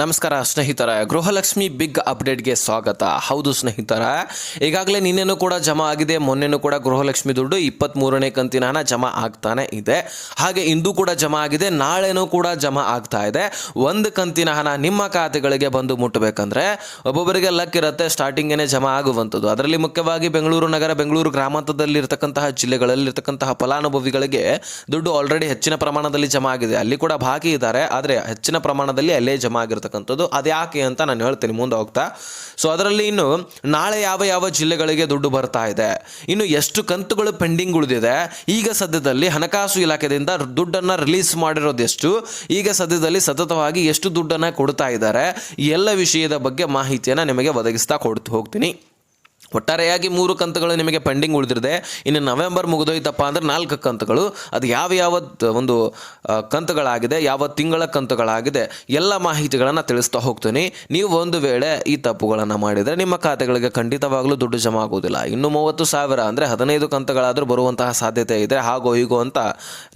ನಮಸ್ಕಾರ ಸ್ನೇಹಿತರ, ಗೃಹಲಕ್ಷ್ಮಿ ಬಿಗ್ ಅಪ್ಡೇಟ್ಗೆ ಸ್ವಾಗತ. ಹೌದು ಸ್ನೇಹಿತರ, ಈಗಾಗಲೇ ನಿನ್ನೆನೂ ಕೂಡ ಜಮಾ ಆಗಿದೆ, ಮೊನ್ನೆನೂ ಕೂಡ ಗೃಹಲಕ್ಷ್ಮಿ ದುಡ್ಡು ಇಪ್ಪತ್ತ್ಮೂರನೇ ಕಂತಿನ ಹಣ ಜಮಾ ಆಗ್ತಾನೆ ಇದೆ. ಹಾಗೆ ಇಂದು ಕೂಡ ಜಮಾ ಆಗಿದೆ, ನಾಳೆನೂ ಕೂಡ ಜಮಾ ಆಗ್ತಾ ಇದೆ. ಒಂದು ಕಂತಿನ ಹಣ ನಿಮ್ಮ ಖಾತೆಗಳಿಗೆ ಬಂದು ಮುಟ್ಟಬೇಕಂದ್ರೆ ಒಬ್ಬೊಬ್ಬರಿಗೆ ಲಕ್ ಇರುತ್ತೆ, ಸ್ಟಾರ್ಟಿಂಗೇನೆ ಜಮಾ ಆಗುವಂಥದ್ದು. ಅದರಲ್ಲಿ ಮುಖ್ಯವಾಗಿ ಬೆಂಗಳೂರು ನಗರ, ಬೆಂಗಳೂರು ಗ್ರಾಮಾಂತರದಲ್ಲಿ ಇರತಕ್ಕಂತಹ ಜಿಲ್ಲೆಗಳಲ್ಲಿರ್ತಕ್ಕಂತಹ ಫಲಾನುಭವಿಗಳಿಗೆ ದುಡ್ಡು ಆಲ್ರೆಡಿ ಹೆಚ್ಚಿನ ಪ್ರಮಾಣದಲ್ಲಿ ಜಮಾ ಆಗಿದೆ. ಅಲ್ಲಿ ಕೂಡ ಬಾಕಿ ಇದ್ದಾರೆ, ಆದರೆ ಹೆಚ್ಚಿನ ಪ್ರಮಾಣದಲ್ಲಿ ಅಲ್ಲೇ ಜಮಾ ಆಗಿರ್ತಕ್ಕಂಥದ್ದು ಅದ್ಯಾಕೆ ಅಂತ ನಾನು ಹೇಳ್ತೀನಿ, ಮುಂದೆ ಹೋಗ್ತಾ. ಸೊ ಅದರಲ್ಲಿ ಇನ್ನು ನಾಳೆ ಯಾವ ಯಾವ ಜಿಲ್ಲೆಗಳಿಗೆ ದುಡ್ಡು ಬರ್ತಾ ಇದೆ? ಇನ್ನು ಎಷ್ಟು ಕಂತುಗಳು ಪೆಂಡಿಂಗ್ ಉಳಿದಿದೆ? ಈಗ ಸದ್ಯದಲ್ಲಿ ಹಣಕಾಸು ಇಲಾಖೆಯಿಂದ ದುಡ್ಡನ್ನು ರಿಲೀಸ್ ಮಾಡಿರೋದೆಷ್ಟು ಈಗ ಸದ್ಯದಲ್ಲಿ ಸತತವಾಗಿ ಎಷ್ಟು ದುಡ್ಡನ್ನು ಕೊಡ್ತಾ ಇದ್ದಾರೆ? ಎಲ್ಲ ವಿಷಯದ ಬಗ್ಗೆ ಮಾಹಿತಿಯನ್ನು ನಿಮಗೆ ಒದಗಿಸ್ತಾ ಕೊಡ್ತು ಹೋಗ್ತೀನಿ. ಒಟ್ಟಾರೆಯಾಗಿ ಮೂರು ಕಂತುಗಳು ನಿಮಗೆ ಪೆಂಡಿಂಗ್ ಉಳಿದಿರದೆ ಇನ್ನು ನವೆಂಬರ್ ಮುಗಿದೋಯ್ತಪ್ಪ ಅಂದರೆ ನಾಲ್ಕು ಕಂತುಗಳು. ಅದು ಯಾವ ಯಾವ ಒಂದು ಕಂತುಗಳಾಗಿದೆ, ಯಾವ ತಿಂಗಳ ಕಂತುಗಳಾಗಿದೆ, ಎಲ್ಲ ಮಾಹಿತಿಗಳನ್ನು ತಿಳಿಸ್ತಾ ಹೋಗ್ತೀನಿ. ನೀವು ಒಂದು ವೇಳೆ ಈ ತಪ್ಪುಗಳನ್ನು ಮಾಡಿದರೆ ನಿಮ್ಮ ಖಾತೆಗಳಿಗೆ ಖಂಡಿತವಾಗಲೂ ದುಡ್ಡು ಜಮಾ ಆಗೋದಿಲ್ಲ ಇನ್ನು ಮೂವತ್ತು ಸಾವಿರ ಅಂದರೆ ಹದಿನೈದು ಕಂತುಗಳಾದರೂ ಬರುವಂತಹ ಸಾಧ್ಯತೆ ಇದೆ. ಹಾಗೋ ಹೀಗೋ ಅಂತ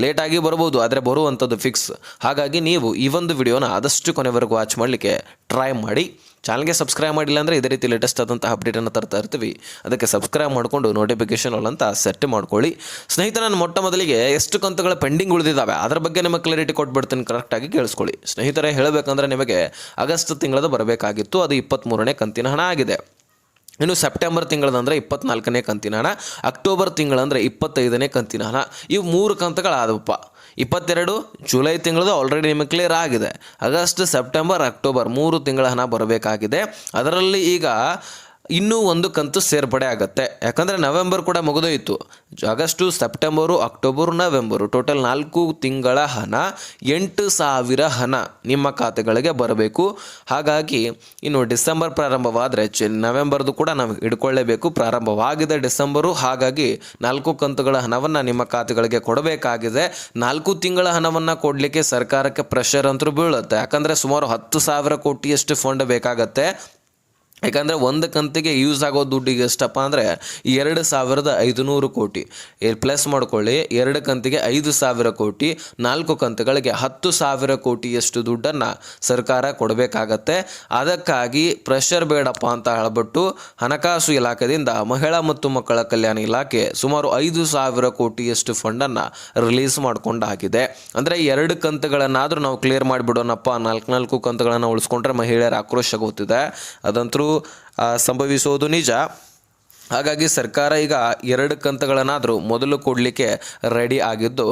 ಲೇಟಾಗಿ ಬರ್ಬೋದು ಆದರೆ ಬರುವಂಥದ್ದು ಫಿಕ್ಸ್ ಹಾಗಾಗಿ ನೀವು ಈ ಒಂದು ವಿಡಿಯೋನ ಆದಷ್ಟು ಕೊನೆವರೆಗೂ ವಾಚ್ ಮಾಡಲಿಕ್ಕೆ ಟ್ರೈ ಮಾಡಿ. ಚಾನಲ್ಗೆ ಸಬ್ಸ್ಕ್ರೈಬ್ ಮಾಡಿಲ್ಲ ಅಂದರೆ ಇದೇ ರೀತಿ ಲೇಟೆಸ್ಟ್ ಆದಂತಹ ಅಪ್ಡೇಟನ್ನು ತರ್ತಾ ಇರ್ತೀವಿ. ಅದಕ್ಕೆ ಸಬ್ಸ್ಕ್ರೈಬ್ ಮಾಡಿಕೊಂಡು ನೋಟಿಫಿಕೇಷನ್ ಆಲ್ ಅಂತ ಸೆಟ್ ಮಾಡ್ಕೊಳ್ಳಿ. ಸ್ನೇಹಿತರ, ನಾನು ಮೊಟ್ಟ ಮೊದಲಿಗೆ ಎಷ್ಟು ಕಂತುಗಳ ಪೆಂಡಿಂಗ್ ಉಳಿದಿದ್ದಾವೆ, ಅದರ ಬಗ್ಗೆ ನಿಮಗೆ ಕ್ಲಾರಿಟಿ ಕೊಟ್ಬಿಡ್ತೀನಿ. ಕರೆಕ್ಟಾಗಿ ಕೇಳಿಸ್ಕೊಳ್ಳಿ. ಸ್ನೇಹಿತರೆ, ಹೇಳಬೇಕಂದ್ರೆ ನಿಮಗೆ ಆಗಸ್ಟ್ ತಿಂಗಳದ ಬರಬೇಕಾಗಿತ್ತು. ಅದು ಇಪ್ಪತ್ತ್ಮೂರನೇ ಕಂತಿನ ಹಣ ಆಗಿದೆ. ಇನ್ನು ಸೆಪ್ಟೆಂಬರ್ ತಿಂಗಳದಂದರೆ ಇಪ್ಪತ್ನಾಲ್ಕನೇ ಕಂತಿನ ಹಣ. ಅಕ್ಟೋಬರ್ ತಿಂಗಳಂದರೆ ಇಪ್ಪತ್ತೈದನೇ ಕಂತಿನ ಹಣ. ಇವು ಮೂರು ಕಂತುಗಳಾದವಪ್ಪ. ಇಪ್ಪತ್ತೆರಡು ಜುಲೈ ತಿಂಗಳದು ಆಲ್ರೆಡಿ ನಿಮಗೆ ಕ್ಲಿಯರ್ ಆಗಿದೆ. ಆಗಸ್ಟ್ ಸೆಪ್ಟೆಂಬರ್ ಅಕ್ಟೋಬರ್ ಮೂರು ತಿಂಗಳ ಹಣ ಬರಬೇಕಾಗಿದೆ. ಅದರಲ್ಲಿ ಈಗ ಇನ್ನೂ ಒಂದು ಕಂತು ಸೇರ್ಪಡೆ ಆಗುತ್ತೆ. ಯಾಕಂದರೆ ನವೆಂಬರ್ ಕೂಡ ಮುಗಿದೋಯಿತು. August, September, October, November total ನಾಲ್ಕು ತಿಂಗಳ ಹಣ, ಎಂಟು ಸಾವಿರ ಹಣ ನಿಮ್ಮ ಖಾತೆಗಳಿಗೆ ಬರಬೇಕು. ಹಾಗಾಗಿ ಇನ್ನು ಡಿಸೆಂಬರ್ ಪ್ರಾರಂಭವಾದರೆ ಚೆ ನವೆಂಬರ್ದು ಕೂಡ ನಾವು ಇಟ್ಕೊಳ್ಳೇಬೇಕು ಪ್ರಾರಂಭವಾಗಿದೆ ಡಿಸೆಂಬರು, ಹಾಗಾಗಿ ನಾಲ್ಕು ಕಂತುಗಳ ಹಣವನ್ನು ನಿಮ್ಮ ಖಾತೆಗಳಿಗೆ ಕೊಡಬೇಕಾಗಿದೆ. ನಾಲ್ಕು ತಿಂಗಳ ಹಣವನ್ನು ಕೊಡಲಿಕ್ಕೆ ಸರ್ಕಾರಕ್ಕೆ ಪ್ರೆಷರ್ ಅಂತೂ ಬೀಳುತ್ತೆ. ಯಾಕಂದರೆ ಸುಮಾರು ಹತ್ತು ಸಾವಿರ ಕೋಟಿಯಷ್ಟು ಫಂಡ್ ಬೇಕಾಗತ್ತೆ. ಯಾಕಂದರೆ ಒಂದು ಕಂತಿಗೆ ಯೂಸ್ ಆಗೋ ದುಡ್ಡಿಗೆ ಎಷ್ಟಪ್ಪ ಅಂದರೆ ಎರಡು ಸಾವಿರದ ಐದುನೂರು ಕೋಟಿ. ಪ್ಲಸ್ ಮಾಡ್ಕೊಳ್ಳಿ, ಎರಡು ಕಂತಿಗೆ ಐದು ಸಾವಿರ ಕೋಟಿ, ನಾಲ್ಕು ಕಂತುಗಳಿಗೆ ಹತ್ತು ಸಾವಿರ ಕೋಟಿಯಷ್ಟು ದುಡ್ಡನ್ನು ಸರ್ಕಾರ ಕೊಡಬೇಕಾಗತ್ತೆ. ಅದಕ್ಕಾಗಿ ಪ್ರೆಷರ್ ಬೇಡಪ್ಪ ಅಂತ ಹೇಳ್ಬಿಟ್ಟು ಹಣಕಾಸು ಇಲಾಖೆಯಿಂದ ಮಹಿಳಾ ಮತ್ತು ಮಕ್ಕಳ ಕಲ್ಯಾಣ ಇಲಾಖೆ ಸುಮಾರು ಐದು ಸಾವಿರ ಕೋಟಿಯಷ್ಟು ಫಂಡನ್ನು ರಿಲೀಸ್ ಮಾಡಿಕೊಂಡಾಗಿದೆ. ಅಂದರೆ ಎರಡು ಕಂತುಗಳನ್ನಾದರೂ ನಾವು ಕ್ಲಿಯರ್ ಮಾಡಿಬಿಡೋಣಪ್ಪ. ನಾಲ್ಕು ನಾಲ್ಕು ಕಂತುಗಳನ್ನು ಉಳಿಸ್ಕೊಂಡ್ರೆ ಮಹಿಳೆಯರ ಆಕ್ರೋಶ ಗೊತ್ತಿದೆ. ಅದಂತರೂ ಸಂಭವಿಸೋದು ನಿಜ. ಹಾಗಾಗಿ ಸರ್ಕಾರ ಈಗ ಎರಡು ಕಂತುಗಳನ್ನಾದರೂ ಮೊದಲು ಕೊಡಲಿಕ್ಕೆ ರೆಡಿ ಆಗಿದ್ದು,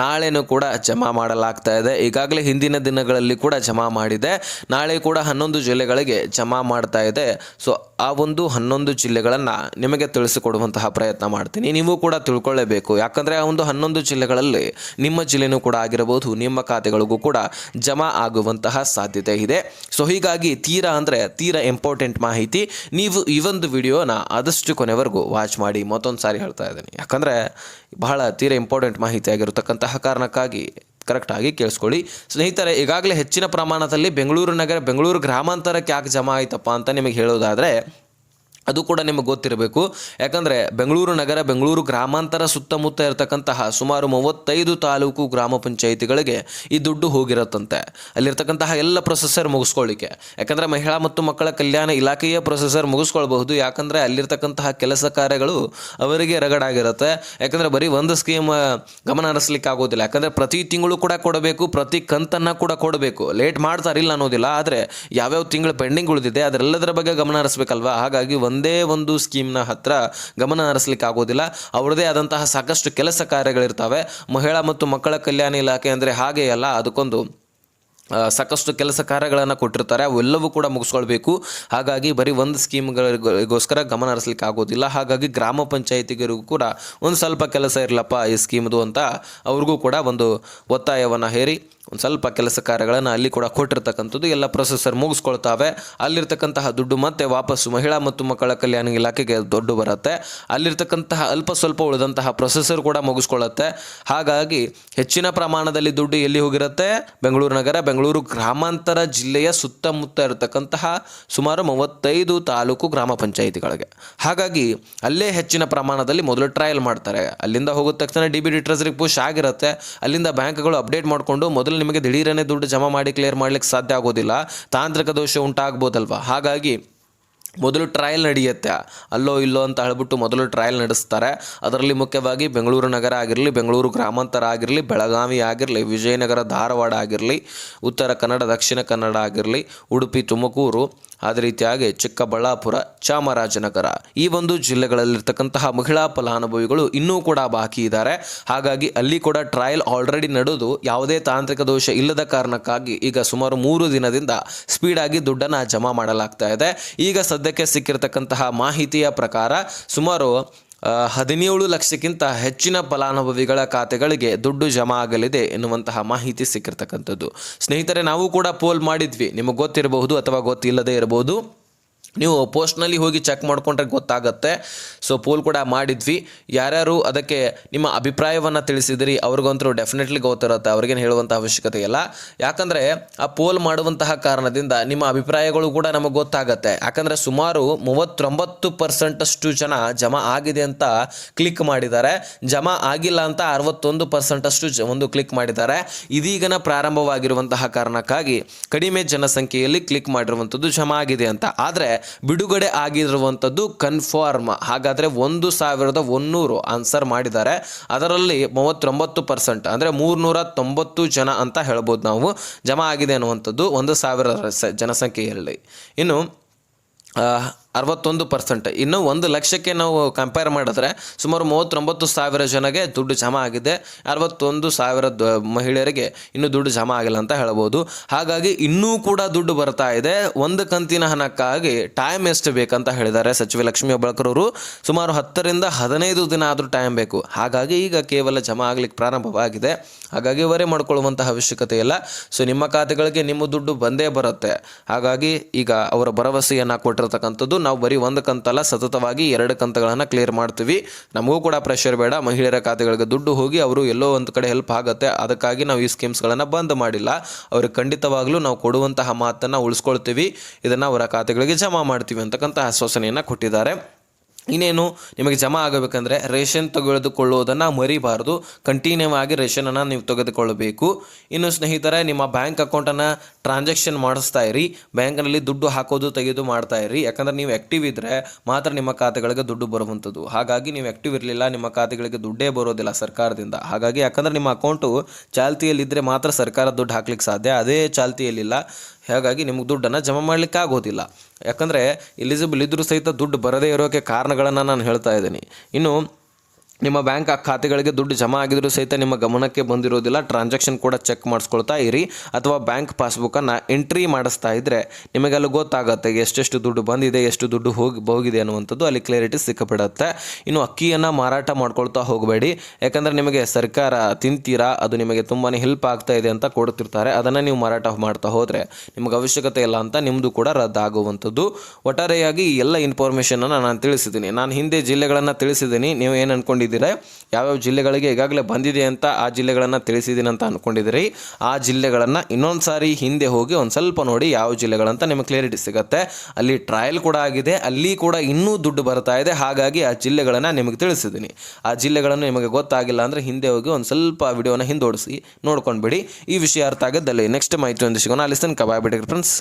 ನಾಳೆನೂ ಕೂಡ ಜಮಾ ಮಾಡಲಾಗ್ತಾ ಇದೆ. ಈಗಾಗಲೇ ಹಿಂದಿನ ದಿನಗಳಲ್ಲಿ ಕೂಡ ಜಮಾ ಮಾಡಿದೆ. ನಾಳೆ ಕೂಡ ಹನ್ನೊಂದು ಜಿಲ್ಲೆಗಳಿಗೆ ಜಮಾ ಮಾಡ್ತಾ ಇದೆ. ಸೊ ಆ ಒಂದು ಹನ್ನೊಂದು ಜಿಲ್ಲೆಗಳನ್ನು ನಿಮಗೆ ತಿಳಿಸಿಕೊಡುವಂತಹ ಪ್ರಯತ್ನ ಮಾಡ್ತೀನಿ. ನೀವು ಕೂಡ ತಿಳ್ಕೊಳ್ಳೇಬೇಕು. ಯಾಕಂದರೆ ಆ ಒಂದು ಹನ್ನೊಂದು ಜಿಲ್ಲೆಗಳಲ್ಲಿ ನಿಮ್ಮ ಜಿಲ್ಲೆನೂ ಕೂಡ ಆಗಿರಬಹುದು, ನಿಮ್ಮ ಖಾತೆಗಳಿಗೂ ಕೂಡ ಜಮಾ ಆಗುವಂತಹ ಸಾಧ್ಯತೆ ಇದೆ. ಸೊ ಹೀಗಾಗಿ ತೀರಾ ಅಂದರೆ ತೀರಾ ಇಂಪಾರ್ಟೆಂಟ್ ಮಾಹಿತಿ ನೀವು ಈ ಒಂದು ವಿಡಿಯೋನ ಆದಷ್ಟು ಕೊನೆವರೆಗೂ ವಾಚ್ ಮಾಡಿ ಮತ್ತೊಂದು ಸಾರಿ ಹೇಳ್ತಾ ಇದ್ದೀನಿ. ಯಾಕಂದರೆ ಬಹಳ ತೀರಾ ಇಂಪಾರ್ಟೆಂಟ್ ಮಾಹಿತಿ ಆಗಿರತಕ್ಕಂತಹ ಕಾರಣಕ್ಕಾಗಿ ಕರೆಕ್ಟಾಗಿ ಕೇಳಿಸ್ಕೊಳ್ಳಿ. ಸ್ನೇಹಿತರೆ, ಈಗಾಗಲೇ ಹೆಚ್ಚಿನ ಪ್ರಮಾಣದಲ್ಲಿ ಬೆಂಗಳೂರು ನಗರ, ಬೆಂಗಳೂರು ಗ್ರಾಮಾಂತರಕ್ಕೆ ಯಾಕೆ ಜಮಾ ಆಯ್ತಪ್ಪ ಅಂತ ನಿಮಗೆ ಹೇಳೋದಾದರೆ ಅದು ಕೂಡ ನಿಮಗೆ ಗೊತ್ತಿರಬೇಕು. ಯಾಕಂದರೆ ಬೆಂಗಳೂರು ನಗರ, ಬೆಂಗಳೂರು ಗ್ರಾಮಾಂತರ ಸುತ್ತಮುತ್ತ ಇರತಕ್ಕಂತಹ ಸುಮಾರು ಮೂವತ್ತೈದು ತಾಲೂಕು ಗ್ರಾಮ ಪಂಚಾಯಿತಿಗಳಿಗೆ ಈ ದುಡ್ಡು ಹೋಗಿರತ್ತಂತೆ. ಅಲ್ಲಿರ್ತಕ್ಕಂತಹ ಎಲ್ಲ ಪ್ರೊಸೆಸರ್ ಮುಗಿಸ್ಕೊಳ್ಳಿಕ್ಕೆ. ಯಾಕಂದರೆ ಮಹಿಳಾ ಮತ್ತು ಮಕ್ಕಳ ಕಲ್ಯಾಣ ಇಲಾಖೆಯ ಪ್ರೊಸೆಸರ್ ಮುಗಿಸ್ಕೊಳ್ಬಹುದು. ಯಾಕಂದರೆ ಅಲ್ಲಿರ್ತಕ್ಕಂತಹ ಕೆಲಸ ಕಾರ್ಯಗಳು ಅವರಿಗೆ ರಗಡಾಗಿರುತ್ತೆ. ಯಾಕಂದರೆ ಬರೀ ಒಂದು ಸ್ಕೀಮ್ ಗಮನ ಹರಿಸ್ಲಿಕ್ಕೆ ಆಗೋದಿಲ್ಲ. ಯಾಕಂದರೆ ಪ್ರತಿ ತಿಂಗಳು ಕೂಡ ಕೊಡಬೇಕು, ಪ್ರತಿ ಕಂತನ್ನು ಕೂಡ ಕೊಡಬೇಕು. ಲೇಟ್ ಮಾಡ್ತಾರಿಲ್ಲ ಅನ್ನೋದಿಲ್ಲ. ಆದರೆ ಯಾವ್ಯಾವ ತಿಂಗಳು ಪೆಂಡಿಂಗ್ ಉಳಿದಿದೆ, ಅದರೆಲ್ಲದರ ಬಗ್ಗೆ ಗಮನ ಹರಿಸ್ಬೇಕಲ್ವಾ? ಹಾಗಾಗಿ ಒಂದೇ ಒಂದು ಸ್ಕೀಮ್ನ ಹತ್ರ ಗಮನ ಹರಿಸ್ಲಿಕ್ಕೆ ಆಗೋದಿಲ್ಲ ಅವ್ರದ್ದೇ ಆದಂತಹ ಸಾಕಷ್ಟು ಕೆಲಸ ಕಾರ್ಯಗಳಿರ್ತವೆ. ಮಹಿಳಾ ಮತ್ತು ಮಕ್ಕಳ ಕಲ್ಯಾಣ ಇಲಾಖೆ ಅಂದರೆ ಹಾಗೆ ಅಲ್ಲ, ಅದಕ್ಕೊಂದು ಸಾಕಷ್ಟು ಕೆಲಸ ಕಾರ್ಯಗಳನ್ನು ಕೊಟ್ಟಿರ್ತಾರೆ. ಅವೆಲ್ಲವೂ ಕೂಡ ಮುಗಿಸ್ಕೊಳ್ಬೇಕು. ಹಾಗಾಗಿ ಬರೀ ಒಂದು ಸ್ಕೀಮ್ಗಳಿಗೋಸ್ಕರ ಗಮನ ಹರಿಸ್ಲಿಕ್ಕೆ ಆಗೋದಿಲ್ಲ ಹಾಗಾಗಿ ಗ್ರಾಮ ಪಂಚಾಯಿತಿಗರಿಗೂ ಕೂಡ ಒಂದು ಸ್ವಲ್ಪ ಕೆಲಸ ಇರಲಪ್ಪ ಈ ಸ್ಕೀಮ್ದು ಅಂತ ಅವ್ರಿಗೂ ಕೂಡ ಒಂದು ಒತ್ತಾಯವನ್ನು ಹೇರಿ. ಒಂದು ಸ್ವಲ್ಪ ಕೆಲಸ ಕಾರ್ಯಗಳನ್ನು ಅಲ್ಲಿ ಕೂಡ ಕೊಟ್ಟಿರ್ತಕ್ಕಂಥದ್ದು ಎಲ್ಲ ಪ್ರೊಸೆಸರ್ ಮುಗಿಸ್ಕೊಳ್ತಾವೆ. ಅಲ್ಲಿರ್ತಕ್ಕಂತಹ ದುಡ್ಡು ಮತ್ತೆ ವಾಪಸ್ಸು ಮಹಿಳಾ ಮತ್ತು ಮಕ್ಕಳ ಕಲ್ಯಾಣ ಇಲಾಖೆಗೆ ದುಡ್ಡು ಬರುತ್ತೆ. ಅಲ್ಲಿರ್ತಕ್ಕಂತಹ ಅಲ್ಪ ಸ್ವಲ್ಪ ಉಳಿದಂತಹ ಪ್ರೊಸೆಸರ್ ಕೂಡ ಮುಗಿಸ್ಕೊಳ್ಳುತ್ತೆ ಹಾಗಾಗಿ ಹೆಚ್ಚಿನ ಪ್ರಮಾಣದಲ್ಲಿ ದುಡ್ಡು ಎಲ್ಲಿ ಹೋಗಿರುತ್ತೆ? ಬೆಂಗಳೂರು ನಗರ, ಬೆಂಗಳೂರು ಗ್ರಾಮಾಂತರ ಜಿಲ್ಲೆಯ ಸುತ್ತಮುತ್ತ ಇರತಕ್ಕಂತಹ ಸುಮಾರು ಮೂವತ್ತೈದು ತಾಲೂಕು ಗ್ರಾಮ ಪಂಚಾಯಿತಿಗಳಿಗೆ. ಹಾಗಾಗಿ ಅಲ್ಲೇ ಹೆಚ್ಚಿನ ಪ್ರಮಾಣದಲ್ಲಿ ಮೊದಲು ಟ್ರಯಲ್ ಮಾಡ್ತಾರೆ. ಅಲ್ಲಿಂದ ಹೋಗಿದ ತಕ್ಷಣ ಡಿ ಬಿ ಡಿ ಟ್ರೆಸರಿಗೆ ಪುಷ್ ಆಗಿರುತ್ತೆ. ಅಲ್ಲಿಂದ ಬ್ಯಾಂಕ್ಗಳು ಅಪ್ಡೇಟ್ ಮಾಡಿಕೊಂಡು ಮೊದಲು ನಿಮಗೆ ದಿಢೀರನೇ ದುಡ್ಡು ಜಮಾ ಮಾಡಿ ಕ್ಲಿಯರ್ ಮಾಡ್ಲಿಕ್ಕೆ ಸಾಧ್ಯ ಆಗೋದಿಲ್ಲ. ತಾಂತ್ರಿಕ ದೋಷ ಉಂಟಾಗ್ಬೋದಲ್ವಾ? ಹಾಗಾಗಿ ಮೊದಲು ಟ್ರಯಲ್ ನಡೆಯುತ್ತೆ. ಅಲ್ಲೋ ಇಲ್ಲೋ ಅಂತ ಹೇಳ್ಬಿಟ್ಟು ಮೊದಲು ಟ್ರಯಲ್ ನಡೆಸ್ತಾರೆ. ಅದರಲ್ಲಿ ಮುಖ್ಯವಾಗಿ ಬೆಂಗಳೂರು ನಗರ ಆಗಿರಲಿ, ಬೆಂಗಳೂರು ಗ್ರಾಮಾಂತರ ಆಗಿರಲಿ, ಬೆಳಗಾವಿ ಆಗಿರಲಿ, ವಿಜಯನಗರ, ಧಾರವಾಡ ಆಗಿರಲಿ, ಉತ್ತರ ಕನ್ನಡ, ದಕ್ಷಿಣ ಕನ್ನಡ ಆಗಿರಲಿ, ಉಡುಪಿ, ತುಮಕೂರು ಅದೇ ರೀತಿಯಾಗಿ ಚಿಕ್ಕಬಳ್ಳಾಪುರ ಚಾಮರಾಜನಗರ. ಈ ಒಂದು ಜಿಲ್ಲೆಗಳಲ್ಲಿರ್ತಕ್ಕಂತಹ ಮಹಿಳಾ ಫಲಾನುಭವಿಗಳು ಇನ್ನೂ ಕೂಡ ಬಾಕಿ ಇದ್ದಾರೆ. ಹಾಗಾಗಿ ಅಲ್ಲಿ ಕೂಡ ಟ್ರಯಲ್ ಆಲ್ರೆಡಿ ನಡೆದು ಯಾವುದೇ ತಾಂತ್ರಿಕ ದೋಷ ಇಲ್ಲದ ಕಾರಣಕ್ಕಾಗಿ ಈಗ ಸುಮಾರು ಮೂರು ದಿನದಿಂದ ಸ್ಪೀಡಾಗಿ ದುಡ್ಡನ್ನು ಜಮಾ ಮಾಡಲಾಗ್ತಾ ಇದೆ. ಈಗ ಸದ್ಯಕ್ಕೆ ಸಿಕ್ಕಿರತಕ್ಕಂತಹ ಮಾಹಿತಿಯ ಪ್ರಕಾರ ಸುಮಾರು ಹದಿನೇಳು ಲಕ್ಷಕ್ಕಿಂತ ಹೆಚ್ಚಿನ ಫಲಾನುಭವಿಗಳ ಖಾತೆಗಳಿಗೆ ದುಡ್ಡು ಜಮಾ ಆಗಲಿದೆ ಎನ್ನುವಂತಹ ಮಾಹಿತಿ ಸಿಕ್ಕಿರ್ತಕ್ಕಂಥದ್ದು. ಸ್ನೇಹಿತರೆ, ನಾವು ಕೂಡ ಪೋಲ್ ಮಾಡಿದ್ವಿ. ನಿಮಗೆ ಗೊತ್ತಿರಬಹುದು ಅಥವಾ ಗೊತ್ತಿಲ್ಲದೆ ಇರಬಹುದು. ನೀವು ಪೋಸ್ಟ್ನಲ್ಲಿ ಹೋಗಿ ಚೆಕ್ ಮಾಡಿಕೊಂಡ್ರೆ ಗೊತ್ತಾಗುತ್ತೆ. ಸೊ ಪೋಲ್ ಕೂಡ ಮಾಡಿದ್ವಿ. ಯಾರ್ಯಾರು ಅದಕ್ಕೆ ನಿಮ್ಮ ಅಭಿಪ್ರಾಯವನ್ನು ತಿಳಿಸಿದಿರಿ ಅವ್ರಿಗಂತರೂ ಡೆಫಿನೆಟ್ಲಿ ಗೊತ್ತಿರುತ್ತೆ ಅವ್ರಿಗೇನು ಹೇಳುವಂಥ ಅವಶ್ಯಕತೆ ಇಲ್ಲ. ಯಾಕಂದರೆ ಆ ಪೋಲ್ ಮಾಡುವಂತಹ ಕಾರಣದಿಂದ ನಿಮ್ಮ ಅಭಿಪ್ರಾಯಗಳು ಕೂಡ ನಮಗೆ ಗೊತ್ತಾಗುತ್ತೆ. ಯಾಕಂದರೆ ಸುಮಾರು ಮೂವತ್ತೊಂಬತ್ತು ಪರ್ಸೆಂಟಷ್ಟು ಜನ ಜಮಾ ಆಗಿದೆ ಅಂತ ಕ್ಲಿಕ್ ಮಾಡಿದ್ದಾರೆ. ಜಮಾ ಆಗಿಲ್ಲ ಅಂತ ಅರವತ್ತೊಂದು ಪರ್ಸೆಂಟಷ್ಟು ಒಂದು ಕ್ಲಿಕ್ ಮಾಡಿದ್ದಾರೆ. ಇದೀಗನ ಪ್ರಾರಂಭವಾಗಿರುವಂತಹ ಕಾರಣಕ್ಕಾಗಿ ಕಡಿಮೆ ಜನಸಂಖ್ಯೆಯಲ್ಲಿ ಕ್ಲಿಕ್ ಮಾಡಿರುವಂಥದ್ದು ಜಮಾ ಆಗಿದೆ ಅಂತ. ಆದರೆ ಬಿಡುಗಡೆ ಆಗಿರುವಂಥದ್ದು ಕನ್ಫರ್ಮ್ ಹಾಗಾದರೆ ಒಂದು ಸಾವಿರದ ಒನ್ನೂರು ಆನ್ಸರ್ ಮಾಡಿದ್ದಾರೆ. ಅದರಲ್ಲಿ ಮೂವತ್ತೊಂಬತ್ತು ಪರ್ಸೆಂಟ್ ಅಂದರೆ ಮೂರ್ನೂರ ತೊಂಬತ್ತು ಜನ ಅಂತ ಹೇಳ್ಬೋದು ನಾವು. ಜಮಾ ಆಗಿದೆ ಅನ್ನುವಂಥದ್ದು ಒಂದು ಸಾವಿರ ಜನಸಂಖ್ಯೆಯಲ್ಲಿ. ಇನ್ನು ಅರವತ್ತೊಂದು ಪರ್ಸೆಂಟ್ ಇನ್ನು ಒಂದು ಲಕ್ಷಕ್ಕೆ ನಾವು ಕಂಪೇರ್ ಮಾಡಿದ್ರೆ ಸುಮಾರು ಮೂವತ್ತೊಂಬತ್ತು ಸಾವಿರ ಜನಗೆ ದುಡ್ಡು ಜಮಾ ಆಗಿದೆ. ಅರವತ್ತೊಂದು ಸಾವಿರ ಮಹಿಳೆಯರಿಗೆ ಇನ್ನೂ ದುಡ್ಡು ಜಮಾ ಆಗಿಲ್ಲ ಅಂತ ಹೇಳ್ಬೋದು. ಹಾಗಾಗಿ ಇನ್ನೂ ಕೂಡ ದುಡ್ಡು ಬರ್ತಾ ಇದೆ. ಒಂದು ಕಂತಿನ ಹಣಕ್ಕಾಗಿ ಟೈಮ್ ಎಷ್ಟು ಬೇಕಂತ ಹೇಳಿದ್ದಾರೆ ಸಚಿವೆ ಲಕ್ಷ್ಮೀ ಹೆಬ್ಬಾಳ್ಕರ್ ಸುಮಾರು ಹತ್ತರಿಂದ ಹದಿನೈದು ದಿನ ಆದರೂ ಟೈಮ್ ಬೇಕು. ಹಾಗಾಗಿ ಈಗ ಕೇವಲ ಜಮಾ ಆಗ್ಲಿಕ್ಕೆ ಪ್ರಾರಂಭವಾಗಿದೆ. ಹಾಗಾಗಿ ವರೆ ಮಾಡ್ಕೊಳ್ಳುವಂತಹ ಅವಶ್ಯಕತೆ ಇಲ್ಲ. ಸೊ ನಿಮ್ಮ ಖಾತೆಗಳಿಗೆ ನಿಮ್ಮ ದುಡ್ಡು ಬಂದೇ ಬರುತ್ತೆ. ಹಾಗಾಗಿ ಈಗ ಅವರ ಭರವಸೆಯನ್ನು ಕೊಟ್ಟಿರ್ತಕ್ಕಂಥದ್ದು ನಾವು ಬರೀ ಒಂದು ಕಂತಲ್ಲ, ಸತತವಾಗಿ ಎರಡು ಕಂತಗಳನ್ನು ಕ್ಲಿಯರ್ ಮಾಡ್ತೀವಿ. ನಮಗೂ ಕೂಡ ಪ್ರೆಷರ್ ಬೇಡ. ಮಹಿಳೆಯರ ಖಾತೆಗಳಿಗೆ ದುಡ್ಡು ಹೋಗಿ ಅವರು ಎಲ್ಲೋ ಒಂದು ಕಡೆ ಹೆಲ್ಪ್ ಆಗುತ್ತೆ. ಅದಕ್ಕಾಗಿ ನಾವು ಈ ಸ್ಕೀಮ್ಸ್ಗಳನ್ನು ಬಂದ್ ಮಾಡಿಲ್ಲ. ಅವ್ರಿಗೆ ಖಂಡಿತವಾಗಲೂ ನಾವು ಕೊಡುವಂತಹ ಮಾತನ್ನು ಉಳಿಸ್ಕೊಳ್ತೀವಿ. ಇದನ್ನು ಅವರ ಖಾತೆಗಳಿಗೆ ಜಮಾ ಮಾಡ್ತೀವಿ ಅಂತಕ್ಕಂಥ ಆಶ್ವಾಸನೆಯನ್ನು ಕೊಟ್ಟಿದ್ದಾರೆ. ಇನ್ನೇನು ನಿಮಗೆ ಜಮಾ ಆಗಬೇಕಂದ್ರೆ ರೇಷನ್ ತೆಗೆದುಕೊಳ್ಳುವುದನ್ನು ಮರಿಬಾರ್ದು. ಕಂಟಿನ್ಯೂ ಆಗಿ ರೇಷನನ್ನು ನೀವು ತೆಗೆದುಕೊಳ್ಳಬೇಕು. ಇನ್ನು ಸ್ನೇಹಿತರೆ, ನಿಮ್ಮ ಬ್ಯಾಂಕ್ ಅಕೌಂಟನ್ನು ಟ್ರಾನ್ಸಾಕ್ಷನ್ ಮಾಡಿಸ್ತಾ ಇರಿ. ಬ್ಯಾಂಕ್ನಲ್ಲಿ ದುಡ್ಡು ಹಾಕೋದು ತೆಗೆದು ಮಾಡ್ತಾ ಇರಿ. ಯಾಕಂದ್ರೆ ನೀವು ಆ್ಯಕ್ಟಿವ್ ಇದ್ದರೆ ಮಾತ್ರ ನಿಮ್ಮ ಖಾತೆಗಳಿಗೆ ದುಡ್ಡು ಬರುವಂಥದ್ದು. ಹಾಗಾಗಿ ನೀವು ಆ್ಯಕ್ಟಿವ್ ಇರಲಿಲ್ಲ, ನಿಮ್ಮ ಖಾತೆಗಳಿಗೆ ದುಡ್ಡೇ ಬರೋದಿಲ್ಲ ಸರ್ಕಾರದಿಂದ. ಹಾಗಾಗಿ ಯಾಕಂದ್ರೆ ನಿಮ್ಮ ಅಕೌಂಟು ಚಾಲ್ತಿಯಲ್ಲಿದ್ದರೆ ಮಾತ್ರ ಸರ್ಕಾರ ದುಡ್ಡು ಹಾಕ್ಲಿಕ್ಕೆ ಸಾಧ್ಯ. ಅದೇ ಚಾಲ್ತಿಯಲ್ಲಿಲ್ಲ. ಹಾಗಾಗಿ ನಿಮಗೆ ದುಡ್ಡನ್ನು ಜಮಾ ಮಾಡಲಿಕ್ಕೆ ಆಗೋದಿಲ್ಲ. ಯಾಕಂದರೆ ಎಲಿಜಿಬಲ್ ಇದ್ದರೂ ಸಹಿತ ದುಡ್ಡು ಬರದೇ ಇರೋಕ್ಕೆ ಕಾರಣಗಳನ್ನು ನಾನು ಹೇಳ್ತಾ ಇದ್ದೀನಿ. ಇನ್ನು ನಿಮ್ಮ ಬ್ಯಾಂಕ್ ಖಾತೆಗಳಿಗೆ ದುಡ್ಡು ಜಮಾ ಆಗಿದ್ರೂ ಸಹಿತ ನಿಮ್ಮ ಗಮನಕ್ಕೆ ಬಂದಿರೋದಿಲ್ಲ ಟ್ರಾನ್ಸಾಕ್ಷನ್ ಕೂಡ ಚೆಕ್ ಮಾಡಿಸ್ಕೊಳ್ತಾ ಇರಿ ಅಥವಾ ಬ್ಯಾಂಕ್ ಪಾಸ್ಬುಕ್ಕನ್ನು ಎಂಟ್ರಿ ಮಾಡಿಸ್ತಾ ಇದ್ದರೆ ನಿಮಗೆಲ್ಲ ಗೊತ್ತಾಗುತ್ತೆ ಎಷ್ಟೆಷ್ಟು ದುಡ್ಡು ಬಂದಿದೆ, ಎಷ್ಟು ದುಡ್ಡು ಹೋಗಿ ಹೋಗಿದೆ ಅನ್ನುವಂಥದ್ದು ಅಲ್ಲಿ ಕ್ಲಾರಿಟಿ ಸಿಕ್ಕಿಬಿಡುತ್ತೆ ಇನ್ನು ಅಕ್ಕಿಯನ್ನು ಮಾರಾಟ ಮಾಡ್ಕೊಳ್ತಾ ಹೋಗಬೇಡಿ, ಯಾಕಂದರೆ ನಿಮಗೆ ಸರ್ಕಾರ ತಿಂತೀರಾ, ಅದು ನಿಮಗೆ ತುಂಬಾ ಹೆಲ್ಪ್ ಆಗ್ತಾ ಇದೆ ಅಂತ ಕೊಡ್ತಿರ್ತಾರೆ ಅದನ್ನು ನೀವು ಮಾರಾಟ ಮಾಡ್ತಾ ಹೋದರೆ ನಿಮಗೆ ಅವಶ್ಯಕತೆ ಇಲ್ಲ ಅಂತ ನಿಮ್ಮದು ಕೂಡ ರದ್ದಾಗುವಂಥದ್ದು. ಒಟ್ಟಾರೆಯಾಗಿ ಎಲ್ಲ ಇನ್ಫಾರ್ಮೇಷನನ್ನು ನಾನು ತಿಳಿಸಿದ್ದೀನಿ. ನಾನು ಹಿಂದೆ ಜಿಲ್ಲೆಗಳನ್ನು ತಿಳಿಸಿದ್ದೀನಿ, ನೀವು ಏನು ಅನ್ಕೊಂಡಿದ್ದೀರಾ ಯಾವ್ಯಾವ ಜಿಲ್ಲೆಗಳಿಗೆ ಈಗಾಗಲೇ ಬಂದಿದೆ ಅಂತ ಆ ಜಿಲ್ಲೆಗಳನ್ನು ತಿಳಿಸಿದ್ದೀನಿ ಅಂತ ಅಂದ್ಕೊಂಡಿದ್ದೀರಿ ಆ ಜಿಲ್ಲೆಗಳನ್ನು ಇನ್ನೊಂದು ಸಾರಿ ಹಿಂದೆ ಹೋಗಿ ಒಂದು ಸ್ವಲ್ಪ ನೋಡಿ ಯಾವ ಜಿಲ್ಲೆಗಳಂತ ನಿಮಗೆ ಕ್ಲಿಯರಿಟಿ ಸಿಗುತ್ತೆ. ಅಲ್ಲಿ ಟ್ರಯಲ್ ಕೂಡ ಆಗಿದೆ, ಅಲ್ಲಿ ಕೂಡ ಇನ್ನೂ ದುಡ್ಡು ಬರ್ತಾ ಇದೆ. ಹಾಗಾಗಿ ಆ ಜಿಲ್ಲೆಗಳನ್ನು ನಿಮಗೆ ತಿಳಿಸಿದ್ದೀನಿ. ಆ ಜಿಲ್ಲೆಗಳನ್ನು ನಿಮಗೆ ಗೊತ್ತಾಗಿಲ್ಲ ಅಂದರೆ ಹಿಂದೆ ಹೋಗಿ ಒಂದು ಸ್ವಲ್ಪ ವಿಡಿಯೋನ ಹಿಂದೋಡಿಸಿ ನೋಡ್ಕೊಂಡ್ಬಿಡಿ. ಈ ವಿಷಯ ಅರ್ಥ ಆಗಿದ್ದಲ್ಲಿ ನೆಕ್ಸ್ಟ್ ಮಾಹಿತಿ ಒಂದು ಸಿಗೋಣ. ಅಲ್ಲಿ ತನಕ ಫ್ರೆಂಡ್ಸ್